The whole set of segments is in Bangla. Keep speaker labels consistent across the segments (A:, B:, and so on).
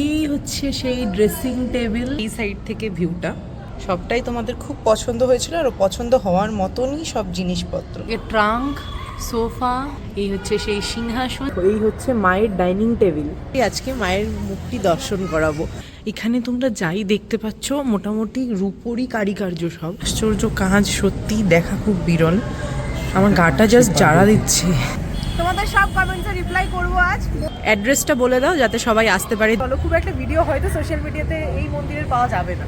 A: এই হচ্ছে সেই ড্রেসিং টেবিল এই সাইড থেকে ভিউটা সবটাই তোমাদের খুব পছন্দ হয়েছিল আর পছন্দ হওয়ার মতনই সব জিনিসপত্র। ট্রাঙ্ক সোফা এই হচ্ছে সেই সিংহাসন। এই হচ্ছে মায়ের ডাইনিং টেবিল আজকে মায়ের মুখটি দর্শন করাবো। এখানে তোমরা যাই দেখতে পাচ্ছ মোটামুটি রূপরই কারিকার্য সব। আশ্চর্য কাজ সত্যি দেখা খুব বিরল। আমার গাটা জাস্ট জারা দিচ্ছে।
B: তোমাদের সব কমেন্টসে রিপ্লাই করব আজ।
A: অ্যাড্রেসটা বলে দাও যাতে সবাই আসতে পারে।
B: চলো খুব একটা ভিডিও হয়তো সোশ্যাল মিডিয়াতে এই মন্দিরের পাওয়া যাবে না।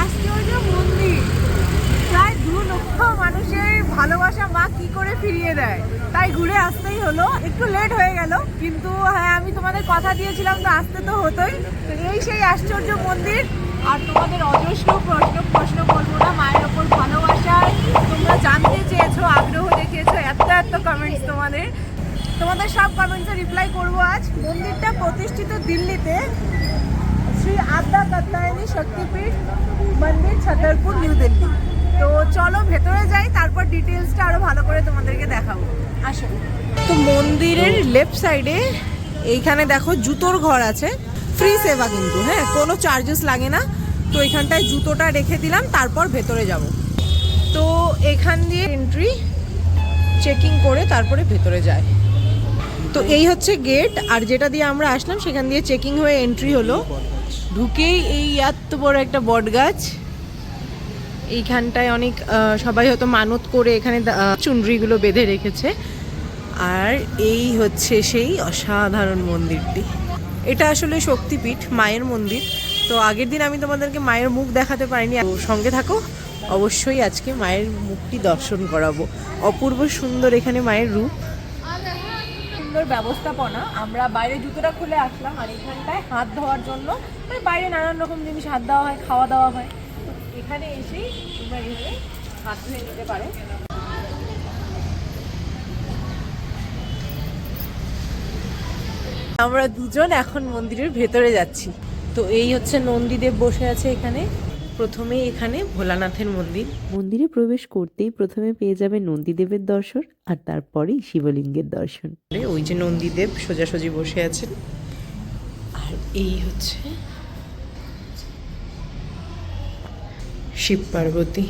B: আশ্চর্য মন্দির প্রায় দু লক্ষ মানুষের ভালোবাসা মা কি করে ফিরিয়ে দেয়? তাই ঘুরে আসতেই হলো। একটু লেট হয়ে গেল কিন্তু হ্যাঁ আমি তোমাদের কথা দিয়েছিলাম তো আসতে তো হতোই। তো এই সেই আশ্চর্য মন্দির। আর তোমাদের অজস্র প্রশ্ন প্রশ্ন করব না মায়ের ওপর ভালোবাসা তোমরা জানতে চেয়েছো আগ্রহ দেখিয়েছো এত এত কমেন্টস তোমাদের তোমাদের সব কমেন্টসে রিপ্লাই করব আজ। মন্দিরটা প্রতিষ্ঠিত দিল্লিতে শ্রী আদ্যা কাত্তায়নী শক্তিপীঠ মন্দির ছতরপুর নিউ দিল্লি। তো চলো ভেতরে যাই, তারপর ডিটেলসটা আরও ভালো করে তোমাদেরকে দেখাবো। আসো।
A: তো মন্দিরের লেফট সাইডে এইখানে দেখো জুতোর ঘর আছে। ফ্রি সেবা কিন্তু হ্যাঁ কোনো চার্জেস লাগে না। তো এখানটায় জুতোটা রেখে দিলাম, তারপর ভেতরে যাব। তো এখান দিয়ে এন্ট্রি চেকিং করে তারপরে ভেতরে যায়। তো এই হচ্ছে গেট আর যেটা দিয়ে আমরা আসলাম, সেখান দিয়ে চেকিং হয়ে এন্ট্রি হলো। ঢুকেই এই এত বড় একটা বট গাছ এইখানটায় অনেক সবাই হয়তো মানত করে এখানে চুনরিগুলো বেঁধে রেখেছে। আর এই হচ্ছে সেই অসাধারণ মন্দিরটি। এটা আসলে শক্তিপীঠ, মায়ের মন্দির। তো আগের দিন আমি তোমাদেরকে মায়ের মুখ দেখাতে পারিনি সঙ্গে থাকো। অবশ্যই আজকে মায়ের মুখটি দর্শন করাবো। অপূর্ব সুন্দর এখানে মায়ের রূপ।
B: সুন্দর ব্যবস্থাপনা, আমরা বাইরে জুতোটা খুলে আসলাম আর এখানটায় হাত ধোয়ার জন্য মানে বাইরে নানান রকম জিনিস হাত দেওয়া হয়, খাওয়া দাওয়া হয়। তো এখানে এসেই তোমরা এভাবে হাত ধুয়ে নিতে পারো।
A: আমরা দুজন এখন মন্দিরের ভেতরে যাচ্ছি। তো এই হচ্ছে নন্দীদেব বসে আছে এখানে। প্রথমেই এখানে ভোলানাথের মন্দির।
C: মন্দিরে প্রবেশ করতেই প্রথমে পেয়ে যাবে নন্দীদেবের দর্শন আর তারপরেই শিবলিঙ্গের দর্শন।
A: ওই যে নন্দীদেব সোজাসুজি বসে আছেন। আর এই হচ্ছে শিব পার্বতী।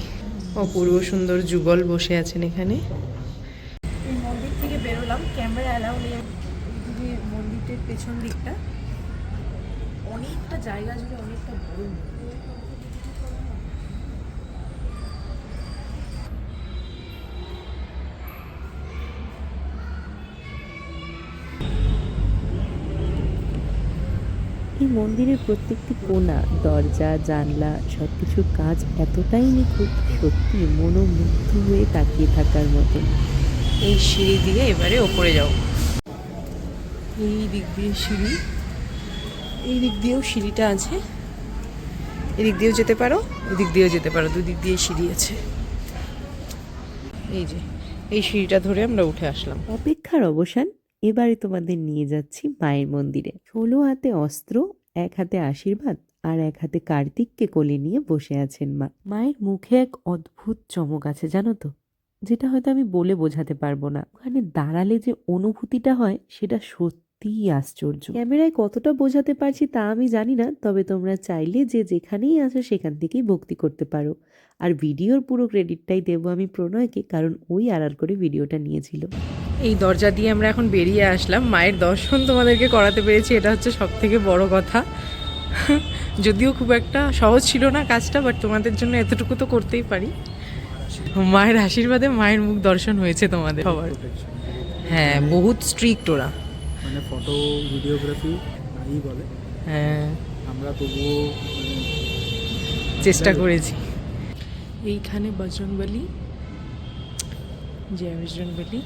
A: অপূর্ব সুন্দর যুগল বসে আছেন এখানে।
B: মন্দির থেকে বেরোলাম। ক্যামেরা অ্যালাউ নেই। এদিকে মন্দিরটির পেছন দিকটা অনেকটা জায়গা জুড়ে অনেকটা বড়
C: এই মন্দিরের প্রত্যেকটি কোণা দরজা জানলা সব কিছুর কাজ এতটাই নিখুঁত সত্যি মনোমুগ্ধ হয়ে তাকিয়ে থাকার মতন
A: এই সিঁড়ি দিয়ে এবারে ওপরে যাও। এই দিক দিয়ে সিঁড়ি এই দিক দিয়েও সিঁড়িটা আছে। এদিক দিয়েও যেতে পারো এদিক দিয়েও যেতে পারো দুদিক দিয়ে সিঁড়ি আছে। এই যে এই সিঁড়িটা ধরে আমরা উঠে আসলাম।
C: অপেক্ষার অবসান এবারে তোমাদের নিয়ে যাচ্ছি মায়ের মন্দিরে। ষোলো হাতে অস্ত্র, এক হাতে আশীর্বাদ আর এক হাতে কার্তিককে কোলে নিয়ে বসে আছেন মা। মায়ের মুখে এক অদ্ভুত চমক আছে, জানো তো, যেটা হয়তো আমি বলে বোঝাতে পারব না। ওখানে দাঁড়ালে যে অনুভূতিটা হয়, সেটা সত্যিই আশ্চর্য। ক্যামেরায় কতটা বোঝাতে পারছি তা আমি জানি না, তবে তোমরা চাইলে যে যেখানেই আসো সেখান থেকেই ভক্তি করতে পারো। আর ভিডিওর পুরো ক্রেডিটটাই দেবো আমি প্রণয়কে, কারণ ওই আড়াল করে ভিডিওটা নিয়েছিল।
A: এই দরজা দিয়ে আমরা এখন বেরিয়ে আসলাম। মায়ের দর্শন তোমাদেরকে করাতে পেরেছি এটা হচ্ছে সব থেকে বড় কথা। যদিও খুব একটা সহজ ছিল না কাজটা বাট তোমাদের জন্য এতটুকু তো করতেই পারি। মায়ের আশীর্বাদে মায়ের মুখ দর্শন হয়েছে তোমাদের সবার। হ্যাঁ বহুত স্ট্রিক্ট ওরা।
D: মানে ফটো ভিডিওগ্রাফি নাই বলে।
A: হ্যাঁ।
D: আমরা তবুও মানে
A: চেষ্টা করেছি। এইখানে বজরংবলী জয় বজরংবলী।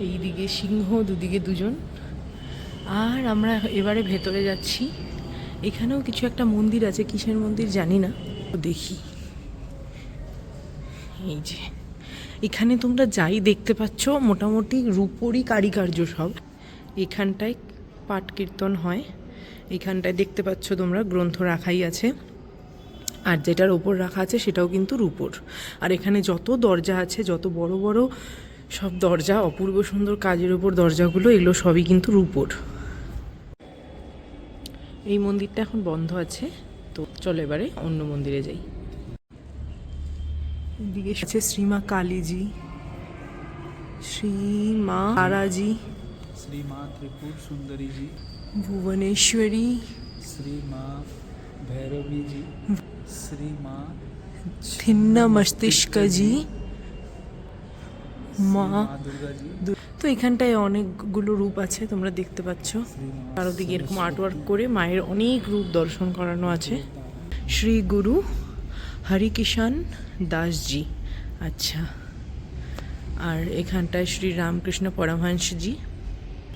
A: এইদিকে সিংহ, দুদিকে দুজন। আর আমরা এবারে ভেতরে যাচ্ছি। এখানেও কিছু একটা মন্দির আছে, কিসের মন্দির জানি না। দেখি। এই যে, এখানে তোমরা যাই দেখতে পাচ্ছ, মোটামুটি রূপরই কারিকার্য সব। এখানটায় পাঠ কীর্তন হয়। এখানটায় দেখতে পাচ্ছ তোমরা গ্রন্থ রাখাই আছে। আর যেটার ওপর রাখা আছে সেটাও কিন্তু রূপোর। আর এখানে যত দরজা আছে, যত বড় বড় সব দরজা অপূর্ব সুন্দর কাজের ওপর দরজাগুলো এগুলো সবই কিন্তু রূপোর। এই মন্দিরটা এখন বন্ধ আছে তো চলো এবারে অন্য মন্দিরে যাই। এদিকে আছে শ্রীমা কালীজি শ্রীমা তারাজি
D: শ্রী মা ত্রিপুর সুন্দরীজি
A: ভুবনেশ্বরী
D: শ্রীমা ভৈরবীজি ভৈরবী জি শ্রী মা
A: ছিন্ন মস্তিষ্কজি মা, তো এখানটায় অনেকগুলো রূপ আছে, তোমরা দেখতে পাচ্ছ। চারদিকে এরকম আর্টওয়ার্ক করে মায়ের অনেক রূপ দর্শন করানো আছে। শ্রী গুরু হরিকিষান দাসজি আচ্ছা। আর এখানটায় শ্রী রামকৃষ্ণ পরমহংসজি,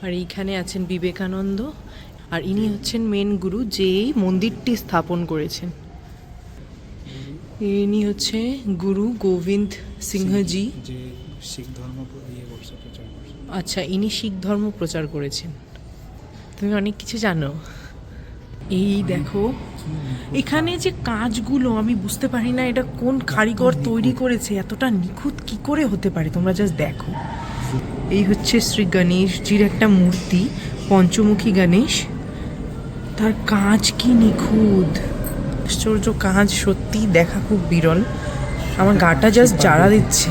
A: আর এইখানে আছেন বিবেকানন্দ, আর ইনি হচ্ছেন মেন গুরু যে এই মন্দিরটি স্থাপন করেছেন। ইনি হচ্ছে গুরু গোবিন্দ সিংহজি।
D: শিখ ধর্ম ইয়ে করছে প্রচার করছে।
A: আচ্ছা ইনি শিখ ধর্ম প্রচার করেছেন। তুমি অনেক কিছু জানো। এই দেখো এখানে যে কাজগুলো আমি বুঝতে পারি না এটা কোন কারিগর তৈরি করেছে এতটা নিখুঁত কি করে হতে পারে? তোমরা জাস্ট দেখো। এই হচ্ছে শ্রী গণেশজির একটা মূর্তি পঞ্চমুখী গণেশ। তার কাজ কি নিখুঁত? আশ্চর্য কাজ সত্যি দেখা খুব বিরল। আমার গাটা জাস্ট জারা দিচ্ছে।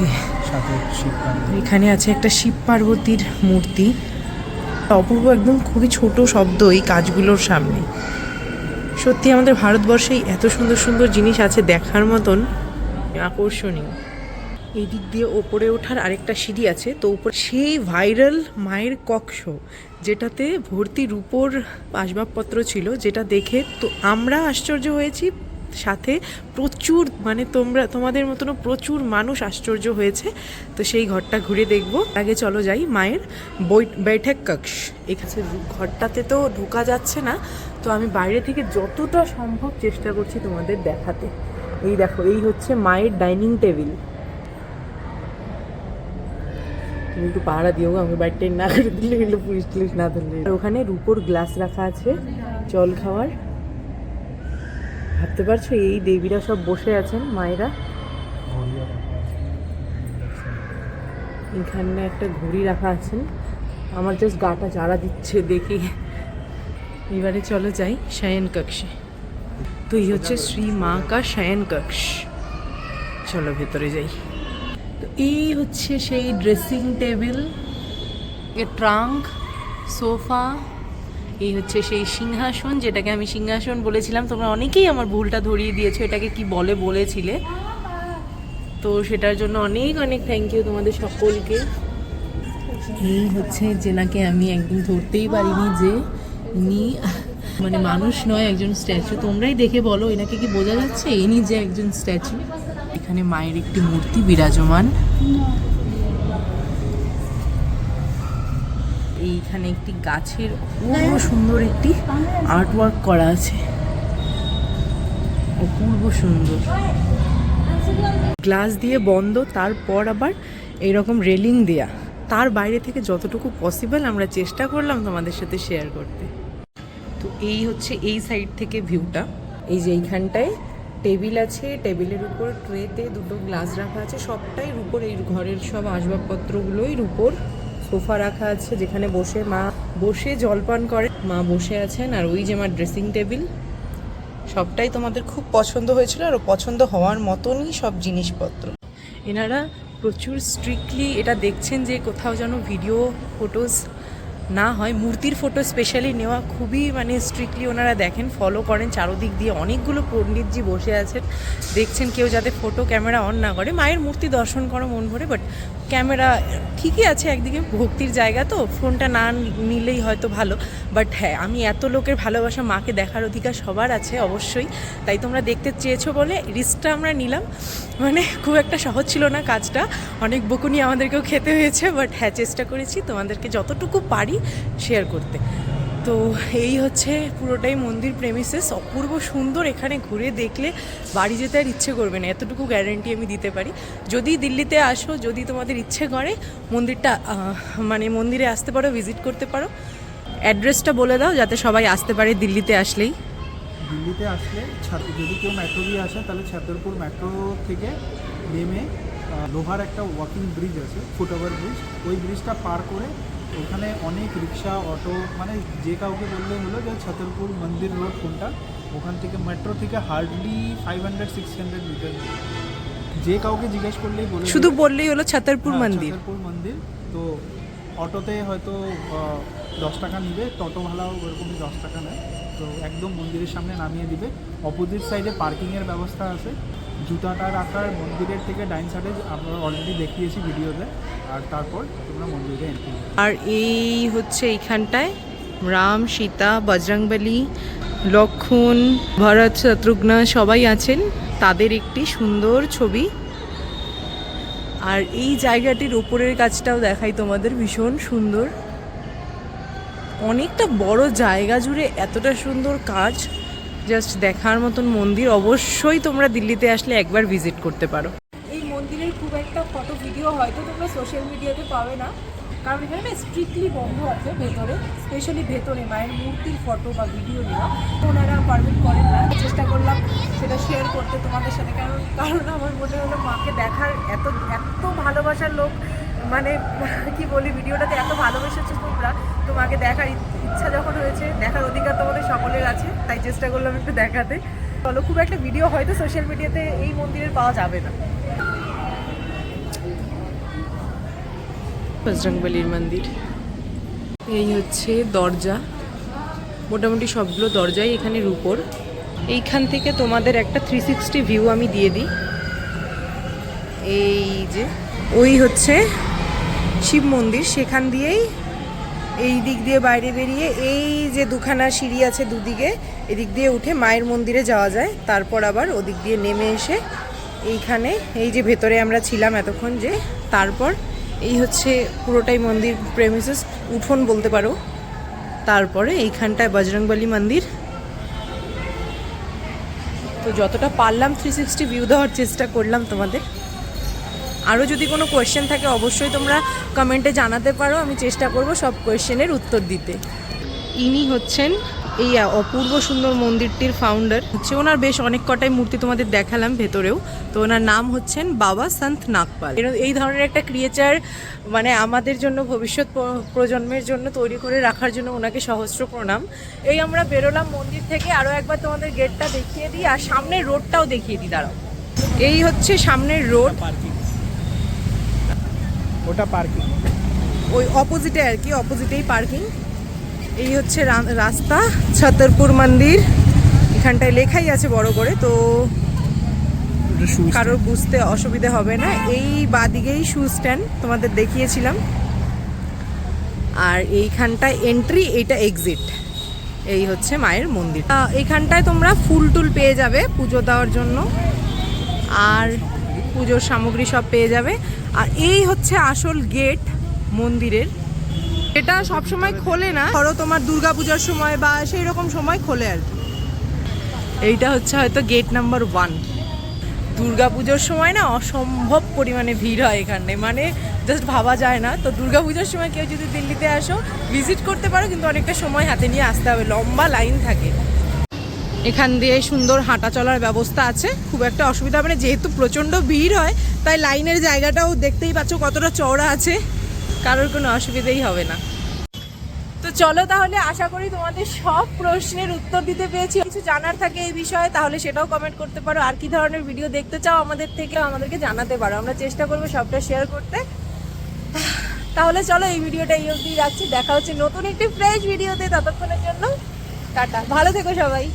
A: এখানে আছে একটা শিব পার্বতীর মূর্তি। অপূর্ব একদম খুবই ছোট শব্দ এই কাজগুলোর সামনে। সত্যি আমাদের ভারতবর্ষে এত সুন্দর সুন্দর জিনিস আছে দেখার মতন, আকর্ষণীয়। এই দিক দিয়ে ওপরে ওঠার আরেকটা সিঁড়ি আছে, তো উপর সেই ভাইরাল মায়ের কক্ষ, যেটাতে ভর্তি রূপোর আসবাবপত্র ছিল, যেটা দেখে তো আমরা আশ্চর্য হয়েছি। সাথে প্রচুর মানে তোমরা তোমাদের মতনও প্রচুর মানুষ আশ্চর্য হয়েছে। তো সেই ঘরটা ঘুরে দেখব। আগে চলো যাই মায়ের বৈঠক কক্ষ। এখানে ঘরটাতে তো ঢোকা যাচ্ছে না। তো আমি বাইরে থেকে যতটা সম্ভব চেষ্টা করছি তোমাদের দেখাতে। এই দেখো এই হচ্ছে মায়ের ডাইনিং টেবিল। তুমি একটু পাহারা দিও গো, আমাকে বাড়িটাই না করে দিলে পুলিশ টুলিশ না ধরলে। ওখানে রুপোর গ্লাস রাখা আছে জল খাওয়ার। ভাবতে পারছ, এই দেবীরা সব বসে আছেন, মায়েরা। এখানে একটা ঘড়ি রাখা আছেন আমার জাস্ট গাটা জারা দিচ্ছে দেখে। এবারে চলো যাই শয়ন কক্ষে। তো এই হচ্ছে শ্রী মা কা শয়ন কক্ষ। চলো ভেতরে যাই। তো এই হচ্ছে সেই ড্রেসিং টেবিল এ ট্রাঙ্ক সোফা এই হচ্ছে সেই সিংহাসন, যেটাকে আমি সিংহাসন বলেছিলাম। তোমরা অনেকেই আমার ভুলটা ধরিয়ে দিয়েছ, এটাকে কি বলে বলেছিলে। তো সেটার জন্য অনেক অনেক থ্যাংক ইউ তোমাদের সকলকে। এই হচ্ছে যেনাকে আমি একদিন ধরতেই পারিনি যে ইনি মানে মানুষ নয়, একজন স্ট্যাচু তোমরাই দেখে বলো, এনাকে কি বোঝা যাচ্ছে? ইনি যে একজন স্ট্যাচু এখানে মায়ের একটি মূর্তি বিরাজমান। এইখানে একটি গাছের অপূর্ব সুন্দর একটি আর্টওয়ার্ক করা আছে। অপূর্ব সুন্দর। গ্লাস দিয়ে বন্ধ তারপর আবার এরকম রেলিং দেয়া। তার বাইরে থেকে যতটুকু পসিবল আমরা চেষ্টা করলাম তোমাদের সাথে শেয়ার করতে। তো এই হচ্ছে এই সাইড থেকে ভিউটা এই যে এইখানটায় টেবিল আছে টেবিলের উপর ট্রেতে দুটো গ্লাস রাখা আছে। সবটাই রুপোর এই ঘরের সব আসবাবপত্রগুলোই রুপোর। সোফা রাখা আছে যেখানে বসে মা বসে জলপান করে। মা বসে আছেন আর ওই যে আমার ড্রেসিং টেবিল সবটাই তোমাদের খুব পছন্দ হয়েছিল আর পছন্দ হওয়ার মতনই সব জিনিসপত্র। এনারা প্রচুর স্ট্রিক্টলি এটা দেখছেন যে কোথাও যেন ভিডিও ফটোস না হয় মূর্তির ফটো স্পেশালি নেওয়া খুবই মানে স্ট্রিক্টলি ওনারা দেখেন ফলো করেন, চারোদিক দিয়ে অনেকগুলো পণ্ডিতজি বসে আছেন। দেখছেন কেউ যাতে ফটো ক্যামেরা অন না করে। মায়ের মূর্তি দর্শন করো, মন ভরে বাট ক্যামেরা ঠিকই আছে একদিকে, ভক্তির জায়গা তো ফোনটা না নিলেই হয়তো ভালো। বাট হ্যাঁ আমি এত লোকের ভালোবাসা মাকে দেখার অধিকার সবার আছে অবশ্যই। তাই তোমরা দেখতে চেয়েছো বলে রিস্কটা আমরা নিলাম। মানে খুব একটা সহজ ছিল না কাজটা। অনেক বকুনি আমাদেরকেও খেতে হয়েছে বাট হ্যাঁ চেষ্টা করেছি তোমাদেরকে যতটুকু পারি শেয়ার করতে। তো এই হচ্ছে পুরোটাই মন্দির প্রেমিসেস অপূর্ব সুন্দর এখানে ঘুরে দেখলে বাড়ি যেতে আর ইচ্ছে করবে না। এতটুকু গ্যারেন্টি আমি দিতে পারি। যদি দিল্লিতে আসো, যদি তোমাদের ইচ্ছে করে, মন্দিরটা মানে মন্দিরে আসতে পারো ভিজিট করতে পারো। অ্যাড্রেসটা বলে দাও, যাতে সবাই আসতে পারে দিল্লিতে আসলেই।
D: দিল্লিতে আসলে ছাত- যদি কেউ মেট্রো দিয়ে আসে তাহলে ছাতরপুর মেট্রো থেকে নেমে লোহার একটা ওয়াকিং ব্রিজ আছে ফুট ওভার ব্রিজ ওই ব্রিজটা পার করে ওখানে অনেক রিক্সা অটো মানে যে কাউকে বললে হলো যে ছতরপুর মন্দির রোড কোনটা ওখান থেকে মেট্রো থেকে hardly five hundred six hundred metre যে কাউকে জিজ্ঞেস করলেই বলে
A: শুধু বললেই হলো ছতরপুর
D: হ্যাঁ,
A: মন্দির।
D: ছতরপুর মন্দির। তো অটোতে হয়তো দশ টাকা নিবে টোটো ওরকমই দশ টাকা নেয়। তো একদম মন্দিরের সামনে নামিয়ে দিবে। অপোজিট সাইডে পার্কিংয়ের ব্যবস্থা আছে। জুতাটা রাখার মন্দিরের থেকে ডাইন সাইডে, আমরা অলরেডি দেখিয়েছি ভিডিওতে। আর তারপর তোমরা মন্দিরে এন্ট্রি
A: আর এই হচ্ছে এইখানটায় রাম, সীতা, বজরংবলী, লক্ষণ, ভরত শত্রুঘ্ন সবাই আছেন। তাদের একটি সুন্দর ছবি। আর এই জায়গাটির উপরের কাজটাও দেখাই তোমাদের ভীষণ সুন্দর। অনেকটা বড় জায়গা জুড়ে এতটা সুন্দর কাজ জাস্ট দেখার মতন মন্দির। অবশ্যই তোমরা দিল্লিতে আসলে একবার ভিজিট করতে পারো।
B: এই মন্দিরের খুব একটা ফটো ভিডিও হয়তো তোমরা সোশ্যাল মিডিয়াতে পাবে না। কারণ এখানে স্ট্রিক্টলি বন্ধ আছে ভেতরে স্পেশালি ভেতরে, মায়ের মূর্তির ফটো বা ভিডিও নেওয়া। ওনারা পারমিট করেন না। চেষ্টা করলাম সেটা শেয়ার করতে তোমাদের সাথে। কারণ কারণ আমার মনে হলো মাকে দেখার এত এত ভালোবাসার লোক মানে কি বলি, ভিডিওটাতে এত ভালোবেসেছো তোমরা। তোমাকে দেখার ইচ্ছা যখন হয়েছে, দেখার অধিকার তোমাদের সকলের আছে, তাই চেষ্টা করলাম একটু দেখাতে। চলো, খুব একটা ভিডিও হয়তো সোশ্যাল মিডিয়াতে এই মন্দিরের পাওয়া যাবে না।
A: বজরংবলির মন্দির। এই হচ্ছে দরজা। মোটামুটি সবগুলো দরজাই এখানে রূপোর। এইখান থেকে তোমাদের একটা থ্রি সিক্সটি ভিউ আমি দিয়ে দিই। এই যে, ওই হচ্ছে শিব মন্দির, সেখান দিয়েই এই দিক দিয়ে বাইরে বেরিয়ে এই যে দুখানা সিঁড়ি আছে দুদিকে, এদিক দিয়ে উঠে মায়ের মন্দিরে যাওয়া যায়। তারপর আবার ওদিক দিয়ে নেমে এসে এইখানে এই যে ভেতরে আমরা ছিলাম এতক্ষণ যে, তারপর এই হচ্ছে পুরোটাই মন্দির প্রেমিসেস উঠোন বলতে পারো। তারপরে এইখানটায় বজরংবলী মন্দির। তো যতটা পারলাম থ্রি সিক্সটি ভিউ দেওয়ার চেষ্টা করলাম তোমাদের। আরও যদি কোনো কোয়েশ্চেন থাকে, অবশ্যই তোমরা কমেন্টে জানাতে পারো। আমি চেষ্টা করব সব কোয়েশ্চেনের উত্তর দিতে। ইনি হচ্ছেন এই অপূর্ব সুন্দর মন্দিরটির ফাউন্ডার হচ্ছে ওনার বেশ অনেক কটাই মূর্তি তোমাদের দেখালাম ভেতরেও। তো ওনার নাম হচ্ছেন বাবা সন্ত নাগপাল। এই ধরনের একটা ক্রিয়েচার মানে আমাদের জন্য, ভবিষ্যৎ প্র- প্রজন্মের জন্য তৈরি করে রাখার জন্য ওনাকে সহস্র প্রণাম। এই আমরা বেরোলাম মন্দির থেকে। আরও একবার তোমাদের গেটটা দেখিয়ে দিই, আর সামনের রোডটাও দেখিয়ে দিই, দাঁড়াও। এই হচ্ছে সামনের রোড
D: ওটা পার্কিং
A: ওই অপোজিটে আর কি অপোজিটেই পার্কিং এই হচ্ছে রাস্তা ছতরপুর মন্দির। এখানটায় লেখাই আছে বড় করে তো কারোর বুঝতে অসুবিধা হবে না। এই বাদিকেই শু স্ট্যান্ড তোমাদের দেখিয়েছিলাম। আর এইখানটায় এন্ট্রি এইটা এক্সিট এই হচ্ছে মায়ের মন্দির। এইখানটায় তোমরা ফুল টুল পেয়ে যাবে পুজো দেওয়ার জন্য। আর পুজোর সামগ্রী সব পেয়ে যাবে। আর এই হচ্ছে আসল গেট মন্দিরের। এটা সব সময় খোলে না। ধরো তোমার দুর্গাপূজার সময় বা সেই রকম সময় খোলে আর এইটা হচ্ছে হয়তো গেট নাম্বার ওয়ান। দুর্গা পুজোর সময় না অসম্ভব পরিমাণে ভিড় হয় এখানে। মানে জাস্ট ভাবা যায় না। তো দুর্গাপুজোর সময় কেউ যদি দিল্লিতে আসো ভিজিট করতে পারো, কিন্তু অনেকটা সময় হাতে নিয়ে আসতে হবে। লম্বা লাইন থাকে। এখান দিয়ে সুন্দর হাঁটা চলার ব্যবস্থা আছে। খুব একটা অসুবিধা হবে না, যেহেতু প্রচণ্ড ভিড় হয়, তাই লাইনের জায়গাটাও দেখতেই পাচ্ছ কতটা চওড়া আছে, কারোর কোনো অসুবিধাই হবে না। তো চলো তাহলে, আশা করি তোমাদের সব প্রশ্নের উত্তর দিতে পেরেছি। কিছু জানার থাকে এই বিষয়ে, তাহলে সেটাও কমেন্ট করতে পারো। আর কি ধরনের ভিডিও দেখতে চাও আমাদের থেকে, আমাদেরকে জানাতে পারো। আমরা চেষ্টা করব সবটা শেয়ার করতে। তাহলে চলো এই ভিডিওটা এই অবধি রাখছি। দেখা হচ্ছে নতুন একটি ফ্রেশ ভিডিওতে ততক্ষণের জন্য। টাটা। ভালো থেকো সবাই।